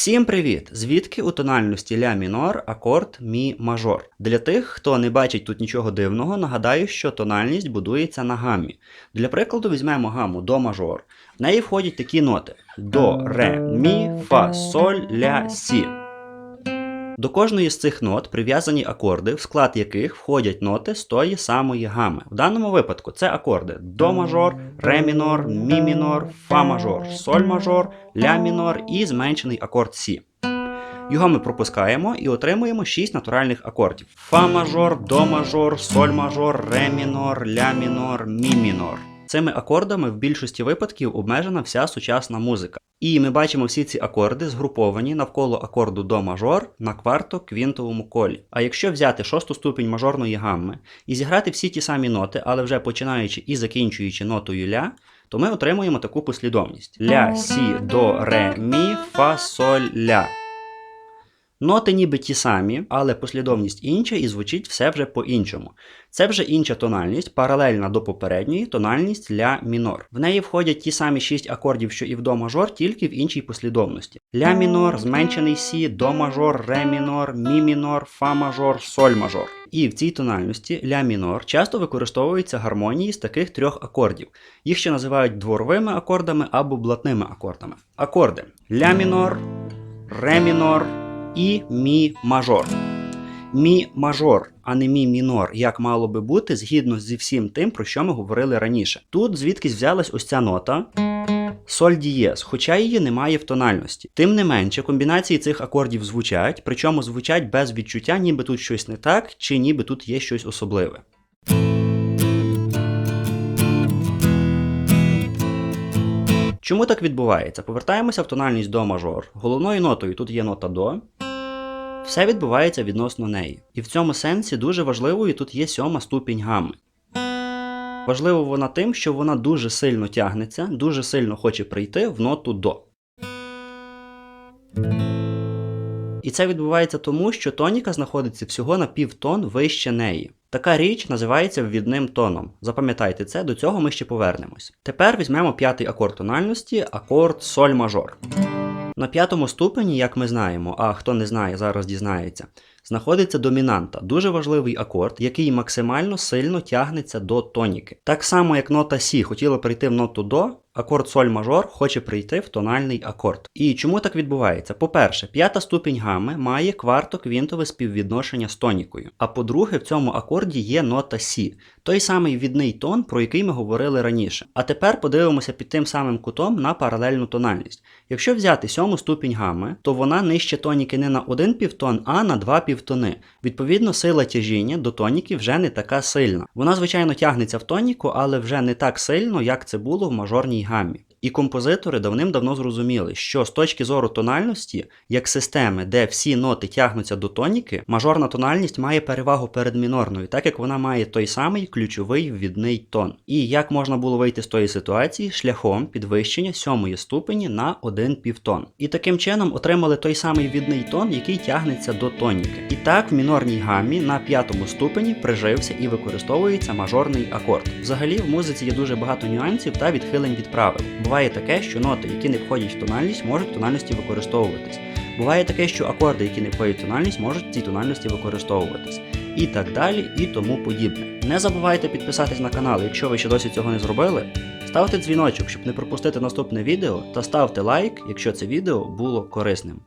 Всім привіт! Звідки у тональності ля мінор акорд мі мажор? Для тих, хто не бачить тут нічого дивного, нагадаю, що тональність будується на гаммі. Для прикладу візьмемо гаму до мажор. В неї входять такі ноти: до, ре, мі, фа, соль, ля, сі. До кожної з цих нот прив'язані акорди, в склад яких входять ноти з тої самої гами. В даному випадку це акорди до мажор, ре мінор, мі мінор, фа мажор, соль мажор, ля мінор і зменшений акорд сі. Його ми пропускаємо і отримуємо 6 натуральних акордів: фа мажор, до мажор, соль мажор, ре мінор, ля мінор, мі мінор. Цими акордами в більшості випадків обмежена вся сучасна музика. І ми бачимо всі ці акорди згруповані навколо акорду до мажор на кварто-квінтовому колі. А якщо взяти шосту ступінь мажорної гамми і зіграти всі ті самі ноти, але вже починаючи і закінчуючи нотою ля, то ми отримуємо таку послідовність: ля, сі, до, ре, мі, фа, соль, ля. Ноти ніби ті самі, але послідовність інша і звучить все вже по-іншому. Це вже інша тональність, паралельна до попередньої тональність ля мінор. В неї входять ті самі шість акордів, що і в до мажор, тільки в іншій послідовності: ля мінор, зменшений сі, до мажор, ре мінор, мі мінор, фа мажор, соль мажор. І в цій тональності ля мінор часто використовуються гармонії з таких трьох акордів. Їх ще називають дворовими акордами або блатними акордами. Акорди ля мінор, ре мінор і мі мажор. Мі мажор, а не мі мінор, як мало би бути, згідно зі всім тим, про що ми говорили раніше. Тут звідкись взялась ось ця нота. Соль дієз, хоча її немає в тональності. Тим не менше, комбінації цих акордів звучать, причому звучать без відчуття, ніби тут щось не так, чи ніби тут є щось особливе. Чому так відбувається? Повертаємося в тональність до мажор. Головною нотою тут є нота до. Все відбувається відносно неї. І в цьому сенсі дуже важливою тут є сьома ступінь гами. Важлива вона тим, що вона дуже сильно тягнеться, дуже сильно хоче прийти в ноту до. І це відбувається тому, що тоніка знаходиться всього на півтон вище неї. Така річ називається ввідним тоном. Запам'ятайте це, до цього ми ще повернемось. Тепер візьмемо п'ятий акорд тональності, акорд соль мажор. На п'ятому ступені, як ми знаємо, а хто не знає, зараз дізнається, знаходиться домінанта, дуже важливий акорд, який максимально сильно тягнеться до тоніки. Так само, як нота Сі хотіла прийти в ноту до, акорд соль мажор хоче прийти в тональний акорд. І чому так відбувається? По-перше, п'ята ступінь гами має кварто-квінтове співвідношення з тонікою. А по-друге, в цьому акорді є нота Сі, той самий відний тон, про який ми говорили раніше. А тепер подивимося під тим самим кутом на паралельну тональність. Якщо взяти сьому ступінь гами, то вона нижче тоніки не на один півтон, а на два півтони. Відповідно, сила тяжіння до тоніки вже не така сильна. Вона, звичайно, тягнеться в тоніку, але вже не так сильно, як це було в мажорній гамі. hami І композитори давним-давно зрозуміли, що з точки зору тональності, як системи, де всі ноти тягнуться до тоніки, мажорна тональність має перевагу перед мінорною, так як вона має той самий ключовий ввідний тон. І як можна було вийти з тої ситуації шляхом підвищення сьомої ступені на один півтон. І таким чином отримали той самий ввідний тон, який тягнеться до тоніки. І так в мінорній гамі на п'ятому ступені прижився і використовується мажорний акорд. Взагалі в музиці є дуже багато нюансів та відхилень від правил. Буває таке, що ноти, які не входять в тональність, можуть в тональності використовуватись. Буває таке, що акорди, які не входять в тональність, можуть в цій тональності використовуватись. І так далі, і тому подібне. Не забувайте підписатись на канал, якщо ви ще досі цього не зробили. Ставте дзвіночок, щоб не пропустити наступне відео, та ставте лайк, якщо це відео було корисним.